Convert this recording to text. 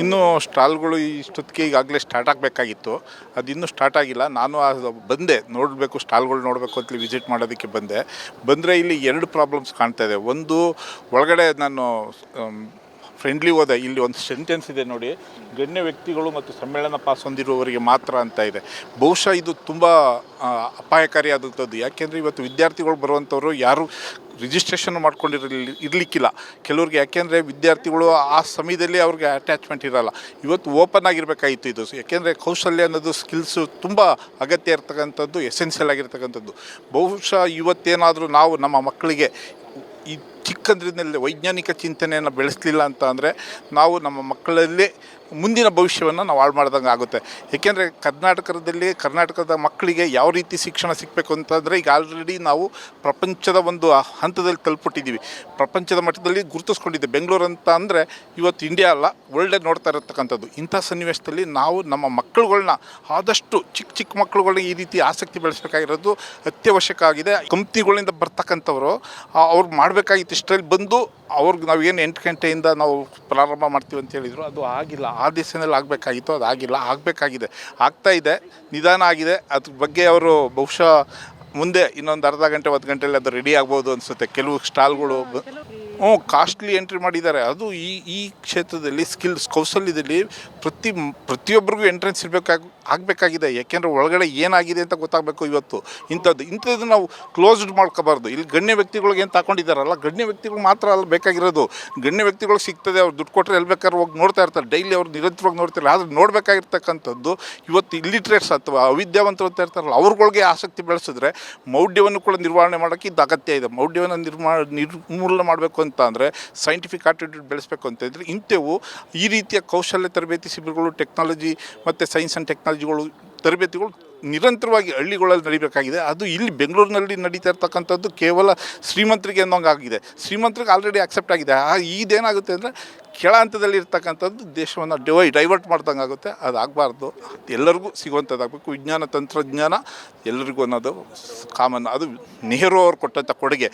ಇನ್ನು ಸ್ಟಾಲ್ಗಳು ಇಷ್ಟೊತ್ತಿಗೆ ಈಗಾಗಲೇ ಸ್ಟಾರ್ಟ್ ಆಗಬೇಕಾಗಿತ್ತು. ಅದು ಇನ್ನೂ ಸ್ಟಾರ್ಟ್ ಆಗಿಲ್ಲ. ನಾನು ಅದು ಬಂದೆ. ನೋಡಬೇಕು, ಸ್ಟಾಲ್ಗಳು ನೋಡಬೇಕು ಅಂತಲಿ ವಿಸಿಟ್ ಮಾಡೋದಕ್ಕೆ ಬಂದೆ. ಬಂದರೆ ಇಲ್ಲಿ ಎರಡು ಪ್ರಾಬ್ಲಮ್ಸ್ ಕಾಣ್ತಾ ಇದೆ. ಒಂದು, ಒಳಗಡೆ ನಾನು ಫ್ರೆಂಡ್ಲಿ ಹೋದೆ. ಇಲ್ಲಿ ಒಂದು ಸೆಂಟೆನ್ಸ್ ಇದೆ ನೋಡಿ. ಗಣ್ಯ ವ್ಯಕ್ತಿಗಳು ಮತ್ತು ಸಮ್ಮೇಳನ ಪಾಸ್ ಹೊಂದಿರುವವರಿಗೆ ಮಾತ್ರ ಅಂತ ಇದೆ. ಬಹುಶಃ ಇದು ತುಂಬ ಅಪಾಯಕಾರಿ ಅಪಾಯಕಾರಿಯಾದಂಥದ್ದು ಯಾಕೆಂದರೆ ಇವತ್ತು ವಿದ್ಯಾರ್ಥಿಗಳು ಬರುವಂಥವ್ರು ಯಾರು ರಿಜಿಸ್ಟ್ರೇಷನ್ ಮಾಡ್ಕೊಂಡಿರಲಿ ಇರಲಿಕ್ಕಿಲ್ಲ. ಕೆಲವ್ರಿಗೆ ಯಾಕೆಂದರೆ ವಿದ್ಯಾರ್ಥಿಗಳು ಆ ಸಮಯದಲ್ಲಿ ಅವ್ರಿಗೆ ಅಟ್ಯಾಚ್ಮೆಂಟ್ ಇರಲ್ಲ. ಇವತ್ತು ಓಪನ್ ಆಗಿರಬೇಕಾಗಿತ್ತು ಇದು. ಯಾಕೆಂದರೆ ಕೌಶಲ್ಯ ಅನ್ನೋದು ಸ್ಕಿಲ್ಸು ತುಂಬ ಅಗತ್ಯ ಇರ್ತಕ್ಕಂಥದ್ದು ಎಸೆನ್ಷಿಯಲ್ ಆಗಿರ್ತಕ್ಕಂಥದ್ದು. ಬಹುಶಃ ಇವತ್ತೇನಾದರೂ ನಾವು ನಮ್ಮ ಮಕ್ಕಳಿಗೆ ಈ ಚಿಕ್ಕಂದ್ರಿನಲ್ಲಿ ವೈಜ್ಞಾನಿಕ ಚಿಂತನೆಯನ್ನು ಬೆಳೆಸಲಿಲ್ಲ ಅಂತ ಅಂದರೆ ನಾವು ನಮ್ಮ ಮಕ್ಕಳಲ್ಲಿ ಮುಂದಿನ ಭವಿಷ್ಯವನ್ನು ನಾವು ಹಾಳು ಮಾಡ್ದಂಗೆ ಆಗುತ್ತೆ. ಏಕೆಂದರೆ ಕರ್ನಾಟಕದಲ್ಲಿ ಕರ್ನಾಟಕದ ಮಕ್ಕಳಿಗೆ ಯಾವ ರೀತಿ ಶಿಕ್ಷಣ ಸಿಗಬೇಕು ಅಂತಂದರೆ ಈಗ ಆಲ್ರೆಡಿ ನಾವು ಪ್ರಪಂಚದ ಒಂದು ಹಂತದಲ್ಲಿ ತಲುಪಿಟ್ಟಿದ್ದೀವಿ ಪ್ರಪಂಚದ ಮಟ್ಟದಲ್ಲಿ ಗುರುತಿಸ್ಕೊಂಡಿದ್ದೆ. ಬೆಂಗಳೂರು ಅಂತ ಅಂದರೆ ಇವತ್ತು ಇಂಡಿಯಾ ಅಲ್ಲ ವರ್ಲ್ಡೇ ನೋಡ್ತಾ ಇರತಕ್ಕಂಥದ್ದು. ಇಂಥ ಸನ್ನಿವೇಶದಲ್ಲಿ ನಾವು ನಮ್ಮ ಮಕ್ಕಳುಗಳನ್ನ ಆದಷ್ಟು ಚಿಕ್ಕ ಚಿಕ್ಕ ಮಕ್ಕಳುಗಳನ್ನ ಈ ರೀತಿ ಆಸಕ್ತಿ ಬೆಳೆಸಬೇಕಾಗಿರೋದು ಅತ್ಯವಶ್ಯಕ ಆಗಿದೆ. ಕಂಪ್ನಿಗಳಿಂದ ಬರ್ತಕ್ಕಂಥವ್ರು ಅವ್ರು ಮಾಡಬೇಕಾಗಿತ್ತು ಇಷ್ಟರಲ್ಲಿ ಬಂದು ಅವ್ರಿಗೆ ಏನು ಎಂಟು ಗಂಟೆಯಿಂದ ನಾವು ಪ್ರಾರಂಭ ಮಾಡ್ತೀವಿ ಅಂತ ಹೇಳಿದರು, ಅದು ಆಗಿಲ್ಲ. ಆ ದಿಸೆಯಲ್ಲಿ ಆಗಬೇಕಾಗಿತ್ತು ಅದು ಆಗಿಲ್ಲ ಆಗಬೇಕಾಗಿದೆ. ಆಗ್ತಾ ಇದೆ. ನಿಧಾನ ಆಗಿದೆ. ಅದ್ರ ಬಗ್ಗೆ ಅವರು ಬಹುಶಃ ಮುಂದೆ ಇನ್ನೊಂದು ಅರ್ಧ ಗಂಟೆ ಒಂದು ಗಂಟೆಯಲ್ಲಿ ಅದು ರೆಡಿ ಆಗ್ಬೋದು ಅನಿಸುತ್ತೆ. ಕೆಲವು ಸ್ಟಾಲ್ಗಳು ಹ್ಞೂ ಕಾಸ್ಟ್ಲಿ ಎಂಟ್ರಿ ಮಾಡಿದ್ದಾರೆ. ಅದು ಈ ಈ ಕ್ಷೇತ್ರದಲ್ಲಿ ಸ್ಕಿಲ್ಸ್ ಕೌಶಲ್ಯದಲ್ಲಿ ಪ್ರತಿ ಪ್ರತಿಯೊಬ್ಬರಿಗೂ ಎಂಟ್ರೆನ್ಸ್ ಇರಬೇಕಾಗ ಆಗಬೇಕಾಗಿದೆ. ಯಾಕೆಂದರೆ ಒಳಗಡೆ ಏನಾಗಿದೆ ಅಂತ ಗೊತ್ತಾಗಬೇಕು ಇವತ್ತು. ಇಂಥದ್ದು ಇಂಥದ್ದು ನಾವು ಕ್ಲೋಸ್ಡ್ ಮಾಡ್ಕೋಬಾರ್ದು. ಇಲ್ಲಿ ಗಣ್ಯ ವ್ಯಕ್ತಿಗಳಿಗೆ ಏನು ತಗೊಂಡಿದ್ದಾರಲ್ಲ ಗಣ್ಯ ವ್ಯಕ್ತಿಗಳು ಮಾತ್ರ ಅಲ್ಲಿ ಬೇಕಾಗಿರೋದು. ಗಣ್ಯ ವ್ಯಕ್ತಿಗಳು ಸಿಗ್ತದೆ ಅವ್ರು ದುಡ್ಡು ಕೊಟ್ಟರೆ ಎಲ್ಲಿ ಬೇಕಾದ್ರೆ ಹೋಗಿ ನೋಡ್ತಾ ಇರ್ತಾರೆ. ಡೈಲಿ ಅವ್ರು ನಿರಂತರವಾಗಿ ನೋಡ್ತಾರೆ ಆದರೆ ನೋಡಬೇಕಾಗಿರ್ತಕ್ಕಂಥದ್ದು ಇವತ್ತು ಇಲ್ಲಿಟ್ರೇಟ್ಸ್ ಅಥವಾ ಅವಿದ್ಯಾವಂತರು ಅಂತ ಇರ್ತಾರಲ್ಲ ಅವ್ರಗಳಿಗೆ ಆಸಕ್ತಿ ಬೆಳೆಸಿದ್ರೆ ಮೌಢ್ಯವನ್ನು ಕೂಡ ನಿರ್ವಹಣೆ ಮಾಡೋಕ್ಕೆ ಇದು ಅಗತ್ಯ ಇದೆ. ಮೌಢ್ಯವನ್ನು ನಿರ್ಮಾ, ನಿರ್ಮೂಲನೆ ಮಾಡಬೇಕು ಅಂತ ಅಂದರೆ ಸೈಂಟಿಫಿಕ್ ಆಟಿಟ್ಯೂಡ್ ಬೆಳೆಸಬೇಕು ಅಂತ ಇದ್ದರೆ ಇಂಥವು ಈ ರೀತಿಯ ಕೌಶಲ್ಯ ತರಬೇತಿ ಶಿಬಿರಗಳು ಟೆಕ್ನಾಲಜಿ ಮತ್ತು ಸೈನ್ಸ್ ಆ್ಯಂಡ್ ಟೆಕ್ನಾಲಜಿಗಳು ತರಬೇತಿಗಳು ನಿರಂತರವಾಗಿ ಹಳ್ಳಿಗಳಲ್ಲಿ ನಡಿಬೇಕಾಗಿದೆ. ಅದು ಇಲ್ಲಿ ಬೆಂಗಳೂರಿನಲ್ಲಿ ನಡೀತಾ ಇರ್ತಕ್ಕಂಥದ್ದು ಕೇವಲ ಶ್ರೀಮಂತರಿಗೆ ಅನ್ನೋಂಗಾಗಿದೆ. ಶ್ರೀಮಂತರಿಗೆ ಆಲ್ರೆಡಿ ಆಕ್ಸೆಪ್ಟ್ ಆಗಿದೆ. ಆ ಇದೇನಾಗುತ್ತೆ ಅಂದರೆ ಕೆಳ ಹಂತದಲ್ಲಿ ಇರ್ತಕ್ಕಂಥದ್ದು ದೇಶವನ್ನು ಡಿವೈ ಡೈವರ್ಟ್ ಮಾಡ್ದಂಗೆ ಆಗುತ್ತೆ ಅದು ಆಗಬಾರ್ದು. ಎಲ್ಲರಿಗೂ ಸಿಗುವಂಥದ್ದಾಗಬೇಕು. ವಿಜ್ಞಾನ, ತಂತ್ರಜ್ಞಾನ ಎಲ್ಲರಿಗೂ ಅನ್ನೋದು ಕಾಮನ್ ಅದು ನೆಹರು ಅವ್ರು ಕೊಟ್ಟಂಥ ಕೊಡುಗೆ.